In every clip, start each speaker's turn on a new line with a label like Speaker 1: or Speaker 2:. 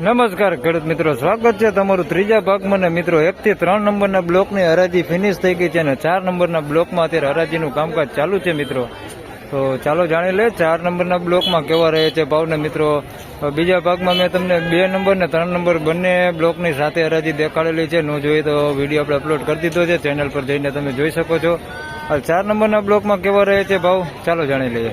Speaker 1: નમસ્કાર ખેડૂત મિત્રો, સ્વાગત છે તમારું ત્રીજા ભાગમાં મિત્રો એક થી ત્રણ નંબરના બ્લોકની હરાજી ફિનિશ થઈ ગઈ છે અને ચાર નંબરના બ્લોકમાં અત્યારે હરાજીનું કામકાજ ચાલુ છે મિત્રો. તો ચાલો જાણી લે, ચાર નંબરના બ્લોકમાં કેવા રહે છે ભાવને મિત્રો? બીજા ભાગમાં મેં તમને બે નંબર ને ત્રણ નંબર બંને બ્લોકની સાથે હરાજી દેખાડેલી છે. ન જોઈએ તો વીડિયો આપણે અપલોડ કરી દીધો છે. ચેનલ પર જઈને તમે જોઈ શકો છો. ચાર નંબરના બ્લોકમાં કેવા રહે છે ભાવ? ચાલો જાણી લઈએ.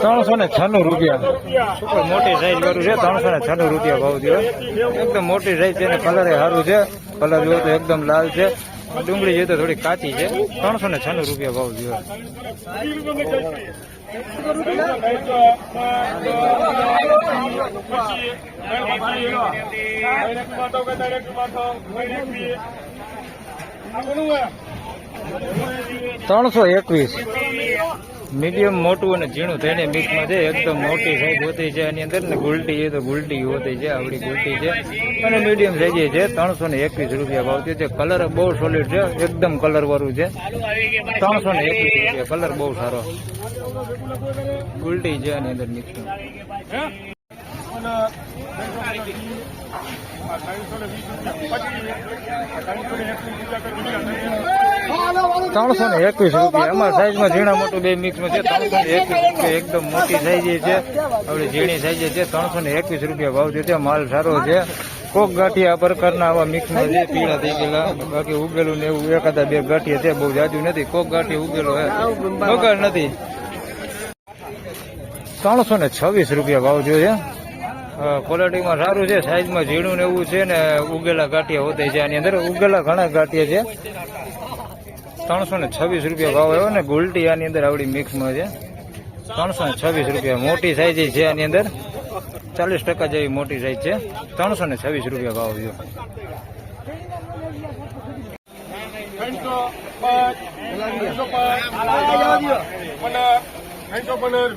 Speaker 1: ત્રણસો ને છન્નું રૂપિયા. સુપર મોટી સાઈઝ વાળું છે ત્રણસો ને છન્નું રૂપિયા ભાવ થયો. એકદમ મોટી સાઈઝ છે ને કલર એ સારું છે. કલર જોયો તો એકદમ લાલ છે. ડુંગળી જોઈએ તો થોડી કાચી છે. ત્રણસો ને છન્નું રૂપિયા ભાવ થયો. ત્રણસો એકવીસ. મીડિયમ મોટું અને ઝીણું થઈને મિક્સમાં છે, એકદમ મોટી સાઈઝ હોતી છે. એની અંદર ને ગુલટી છે તો ગુલટી હોતી છે, આવડી ગુલટી છે. અને મીડિયમ સાઈઝ છે, ત્રણસો ને એકવીસ રૂપિયા ભાવતી છે. કલર બહુ સોલિડ છે, એકદમ કલર વાળું છે. ત્રણસો ને એકવીસ રૂપિયા કલર બહુ સારો. ગુલટી છે એની અંદર મિક્સમાં ત્રણસો ને એકવીસ રૂપિયા. અમારા સાઈઝમાં ઝીણા મોટું બે મિક્સમાં છે. ત્રણસો ને એકવીસ રૂપિયા એકદમ મોટી સાઈઝ છે. આપણે ઝીણી સાઈઝ છે. ત્રણસો ને એકવીસ રૂપિયા ભાવ છે. માલ સારો છે. કોક ગાંઠિયા આ પ્રકારના આવા મિક્સમાં છે. પીળા થઈ ગયેલા. બાકી ઉગેલું ને એવું એકાદા બે ગાંઠિયા છે. બહુ જાજુ નથી. કોક ગાંઠિયા ઉગેલો હે બગાડ નથી. ત્રણસો ને છવ્વીસ રૂપિયા ભાવ છે. ક્વોલિટીમાં સારું છે સાઈઝમાં ઝીણું ને એવું છે ને ઉગેલા ગાંઠિયા હોતે છે. આની અંદર ઉગેલા ઘણા ગાંઠિયા છે. ત્રણસો ને છવ્વીસ રૂપિયા ભાવ આવ્યો ને ગુલટી આની અંદર આવડી મિક્સમાં છે. ત્રણસો ને છવ્વીસ રૂપિયા. મોટી સાઈઝ છે આની અંદર. ચાલીસ ટકા જેવી મોટી સાઈઝ છે. ત્રણસો ને છવ્વીસ રૂપિયા ભાવ છે
Speaker 2: ત્રણસો પંદર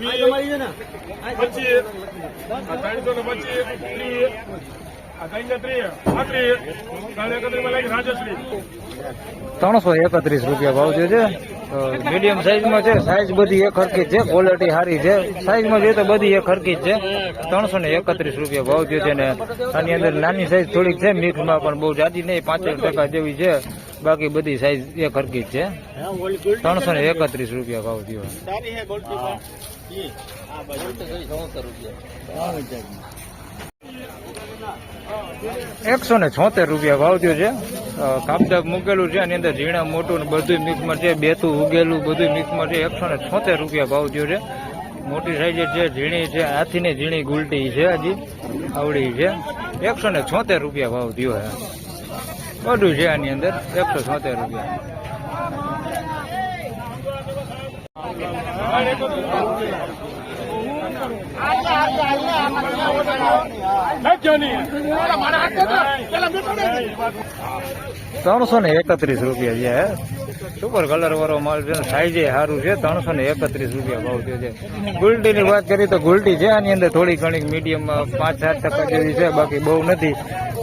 Speaker 2: પચીસ ત્રણસો ને પચીસ ત્રીસ ત્રણસો એકત્રીસ
Speaker 1: રૂપિયા ભાવ જે છે મીડિયમ સાઈઝમાં છે સાઈઝ બધી એક હરકી જ છે ક્વોલિટી સારી છે. સાઈઝમાં જોઈએ તો બધી એક હરકી જ છે. ત્રણસો ને એકત્રીસ રૂપિયા ભાવ જે છે ને આની અંદર નાની સાઈઝ થોડીક છે મિક્સમાં પણ બહુ જાજી નહીં પાંચેક ટકા જેવી છે. બાકી બધી સાઈઝ એક હરકી જ છે. ત્રણસો ને એકત્રીસ રૂપિયા ભાવ થયો. એકસો ને છોતેર રૂપિયા ભાવ થયો છે. અ, મૂકેલું છે આની અંદર ઝીણા મોટું ને બધું મિક્સમાં છે બેતું ઉગેલું બધું મિક્સમાં છે. એકસો ને છોતેર રૂપિયા ભાવ થયો છે. મોટી સાઈઝ છે ઝીણી છે હાથીની ઝીણી ગુલટી છે હજી. આવડી છે. એકસો ને છોતેર રૂપિયા ભાવ થયો છે. બધું છે આની અંદર એકસો છોતેર રૂપિયા ત્રણસો ને એકત્રીસ રૂપિયા છે સુપર કલર વાળો માલ છે સાઈઝે સારું છે, ત્રણસો ને એકત્રીસ રૂપિયા ભાવ થયો છે. ગુલટીની વાત કરીએ તો ગુલટી છે, આની અંદર થોડી ઘણી મીડિયમ પાંચ સાત ટકા જેવી છે, બાકી બહુ નથી.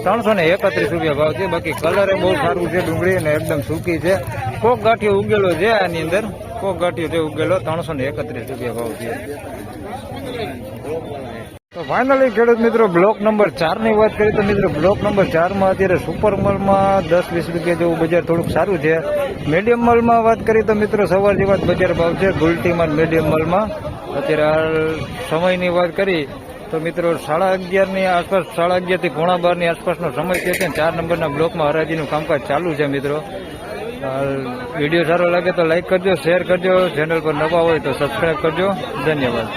Speaker 1: ત્રણસો ને એકત્રીસ રૂપિયા ભાવ છે, બાકી કલર બહુ સારું છે, ડુંગળી અને એકદમ સૂકી છે. કોક ગાંઠિયો ઉગેલો છે આની અંદર, કોક ગાંઠિયો છે ઉગેલો, ત્રણસો ને એકત્રીસ રૂપિયા ભાવ છે. તો ફાઇનલી ખેડૂત મિત્રો, બ્લોક નંબર ચારની વાત કરીએ તો મિત્રો, બ્લોક નંબર ચારમાં અત્યારે સુપર મોલમાં દસ વીસ રૂપિયા જેવું બજાર થોડુંક સારું છે. મીડિયમ મોલમાં વાત કરીએ તો મિત્રો સવાર જેવા બજાર ભાવ છે ગુલટીમાં મીડિયમ મોલમાં. અત્યારે હાલ સમયની વાત કરી તો મિત્રો, સાડા અગિયારની આસપાસ, સાડા અગિયારથી પોણા બારની આસપાસનો સમય છે ત્યાં ચાર નંબરના બ્લોકમાં હરાજીનું કામકાજ ચાલુ છે મિત્રો. વીડિયો સારો લાગે તો લાઈક કરજો, શેર કરજો, ચેનલ પર નવા હોય તો સબસ્ક્રાઈબ કરજો. ધન્યવાદ.